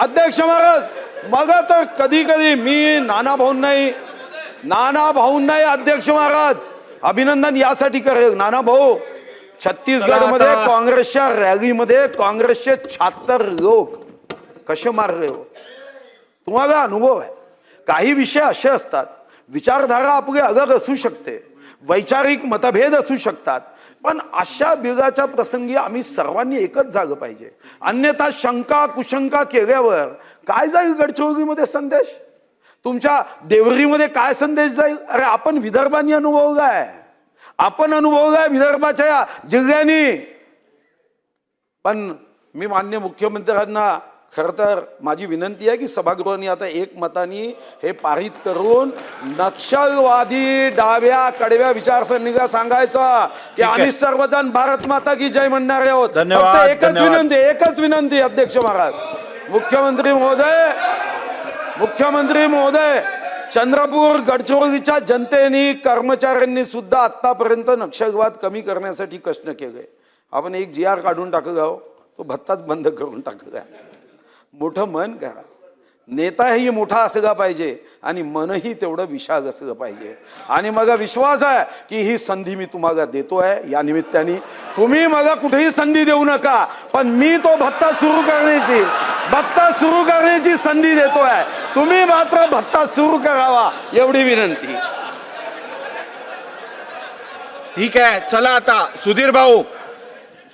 अध्यक्ष महाराज मग तर कधी कधी मी नाना भाऊंनाही नाना भाऊंनाही अध्यक्ष महाराज. अभिनंदन यासाठी करे नाना भाऊ छत्तीसगडमध्ये. काँग्रेसच्या रॅलीमध्ये काँग्रेसचे शहात्तर लोक कसे मारले हो? तुम्हाला अनुभव आहे. काही विषय असे असतात. विचारधारा आपली अलग असू शकते. वैचारिक मतभेद असू शकतात. पण अशा बिगाच्या प्रसंगी आम्ही सर्वांनी एकच जागं पाहिजे. अन्यथा शंका कुशंका केल्यावर काय जाईल गडचिरोलीमध्ये संदेश? तुमच्या देवरीमध्ये काय संदेश जाईल? अरे आपण विदर्भानी अनुभवलाय आपण अनुभवलाय विदर्भाच्या या जिल्ह्यांनी. पण मी मान्य मुख्यमंत्र्यांना खरं तर माझी विनंती आहे की सभागृहाने आता एक मतानी हे पारित करून नक्षलवादी डाव्या कडव्या विचारसरणीला सांगायचं की. आम्ही सर्वजण भारत माता की जय म्हणणारे आहोत. फक्त एकच. विनंती एकच विनंती अध्यक्ष महाराज. मुख्यमंत्री महोदय मुख्यमंत्री महोदय चंद्रपूर गडचिरोलीच्या जनतेने कर्मचाऱ्यांनी सुद्धा आतापर्यंत नक्षलवाद कमी करण्यासाठी कष्ट केले. आपण एक जी आर काढून टाकला हो. तो भत्ताच बंद करून टाकला मोठं मन करा. नेताही मोठा असला पाहिजे आणि मनही तेवढं विशाल असलं पाहिजे. आणि मग विश्वास आहे की ही संधी मी तुम्हाला देतोय या निमित्ताने. तुम्ही मला कुठेही संधी देऊ नका पण मी तो भत्ता सुरू करण्याची भत्ता सुरू करण्याची संधी देतोय. तुम्ही मात्र भत्ता सुरू करावा एवढी विनंती. ठीक आहे चला आता. सुधीर भाऊ.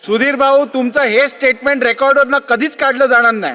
सुधीर भाऊ तुमचं हे स्टेटमेंट रेकॉर्डवरनं कधीच काढलं जाणार नाही.